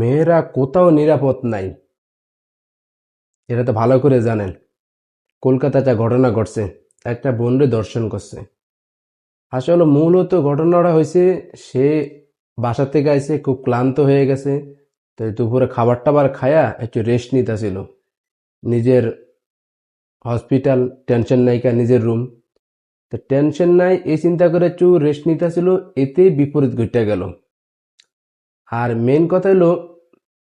মেয়েরা কোথাও নিরাপদ নাই। এটা তো ভালো করে জানেন, কলকাতায় একটা ঘটনা ঘটছে, একটা বোনরে দর্শন করছে। আসলে মূলত ঘটনাটা হয়েছে, সে বাসা থেকে আইসে খুব ক্লান্ত হয়ে গেছে, তো দুপুরে খাবার টাবার খায়া একটু রেস্ট নিতেছিল নিজের হসপিটাল টেনশন নাইকা নিজের রুম তো টেনশন নাই, এই চিন্তা করে একটু রেস্ট নিতেছিল এতেই বিপরীত ঘটে গেল। আর মেন কথা হলো,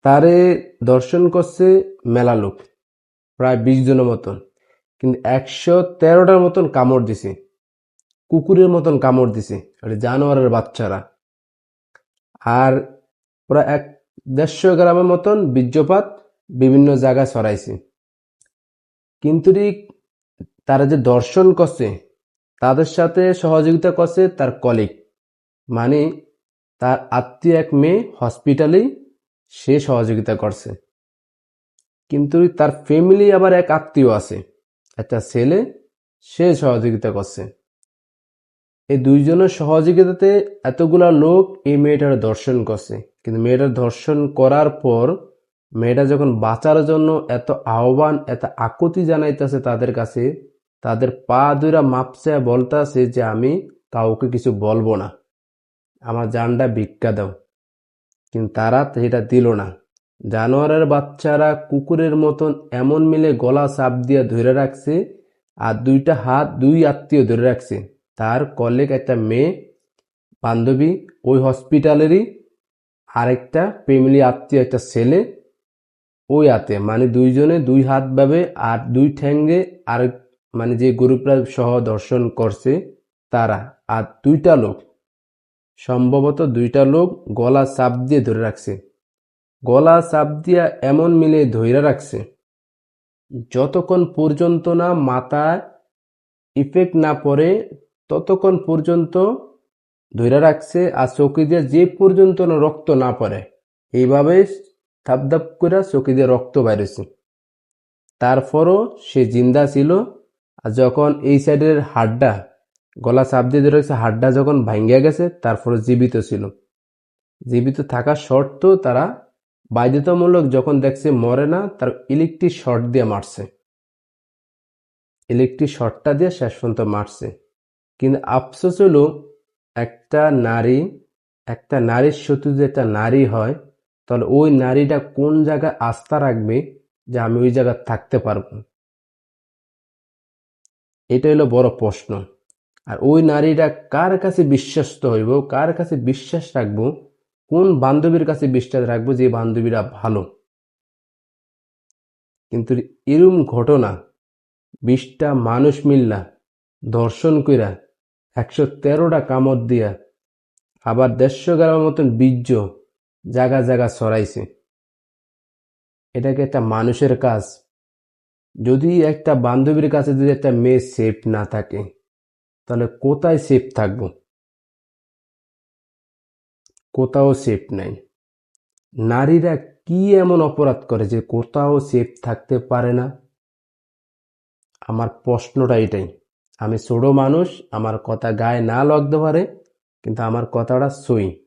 তারে দর্শন করছে মেলা লোক, প্রায় বিশ জনের মতন। কিন্তু একশো তেরোটার মতন কামড় দিছে, কুকুরের মতন কামড় দিছে, এটা জানোয়ারের বাচ্চারা। আর প্রায় এক দেড়শো গ্রামের মতন বীর্যপাত বিভিন্ন জায়গায় ছড়াইছে। কিন্তু তারা যে দর্শন করছে, তাদের সাথে সহযোগিতা করছে তার কলিগ মানে তার আত্মীয় এক মেয়ে হসপিটালেই সে সহযোগিতা করছে। কিন্তু তার ফ্যামিলি আবার এক আত্মীয় আছে। একটা ছেলে, সে সহযোগিতা করছে। এই দুইজনের সহযোগিতাতে এতগুলা লোক এই মেয়েটার দর্শন করছে। কিন্তু মেয়েটার দর্শন করার পর মেয়েটা যখন বাঁচার জন্য এত আহ্বান, এত আকুতি জানাইতেছে তাদের কাছে, তাদের পা দুইরা মাপছে, বলতেছে যে আমি কাউকে কিছু বলব না। আমার জানটা ভিক্ষা দাও। কিন্তু তারা সেটা দিল না। জানোয়ারের বাচ্চারা কুকুরের মতন এমন মিলে গলা চাপ দিয়ে ধরে রাখছে আর দুইটা হাত দুই আত্মীয় ধরে রাখছে। তার কলেগ একটা মেয়ে, বান্ধবী, ওই হসপিটালেরই আরেকটা ফ্যামিলি আত্মীয় একটা ছেলে, ওই হাতে। মানে দুইজনে দুই হাত ভাবে আর দুই ঠ্যাঙ্গে আরেক মানে যে গ্রুপরা সহ দর্শন করছে তারা। আর দুইটা লোক সম্ভবত দুইটা লোক গলা চাপ দিয়ে ধরে রাখছে। গলা চাপ দিয়া এমন মিলে ধইরা রাখছে, যতক্ষণ পর্যন্ত না মাথায় ইফেক্ট না পড়ে, ততক্ষণ পর্যন্ত ধইরা রাখছে আর চোখে দিয়ে যে পর্যন্ত না রক্ত না পড়ে, এইভাবে ধাপ ধাপ করে চোখে দিয়ে রক্ত বাইরেছে। তারপরও সে জিন্দা ছিল আর যখন এই সাইডের হাড্ডা গলা চাপ দিয়ে রাখছে হাড্ডা যখন ভাঙ্গিয়া গেছে, তারপরে জীবিত ছিল। জীবিত থাকা সত্ত্বেও তারা বাধ্যতামূলক যখন দেখছে মরে না, তার ইলেকট্রিক শর্ট দিয়ে মারছে। ইলেকট্রিক শর্টটা দিয়ে শেষ পর্যন্ত মারছে। কিন্তু আফসোস হলো, একটা নারী, একটা নারীর শত্রু যদি একটা নারী হয়, তাহলে ওই নারীটা কোন জায়গায় আস্থা রাখবে যে আমি ওই জায়গায় থাকতে পারব? এটা হলো বড় প্রশ্ন। আর ওই নারীরা কার কাছে বিশ্বস্ত হইব, কার কাছে বিশ্বাস রাখব, কোন বান্ধবীর কাছে বিশ্বাস রাখব যে বান্ধবীরা ভালো? কিন্তু এরম ঘটনা বিশটা মানুষ মিল্লা, দর্শন কইরা একশো তেরোটা কামড় দিয়া আবার দেড়শো গ্রামের মতন বীর্য জায়গা জায়গা ছড়াইছে। এটাকে একটা মানুষের কাজ। যদি একটা বান্ধবীর কাছে যদি একটা মেয়ে সেফ না থাকে তাহলে কোথায় সেফ থাকব? কোথাও সেফ নাই। নারীরা কি এমন অপরাধ করে যে কোথাও সেফ থাকতে পারে না? আমার প্রশ্নটা এটাই। আমি ছোট মানুষ, আমার কথা গায়ে না লগতে পারে, কিন্তু আমার কথাটা সই।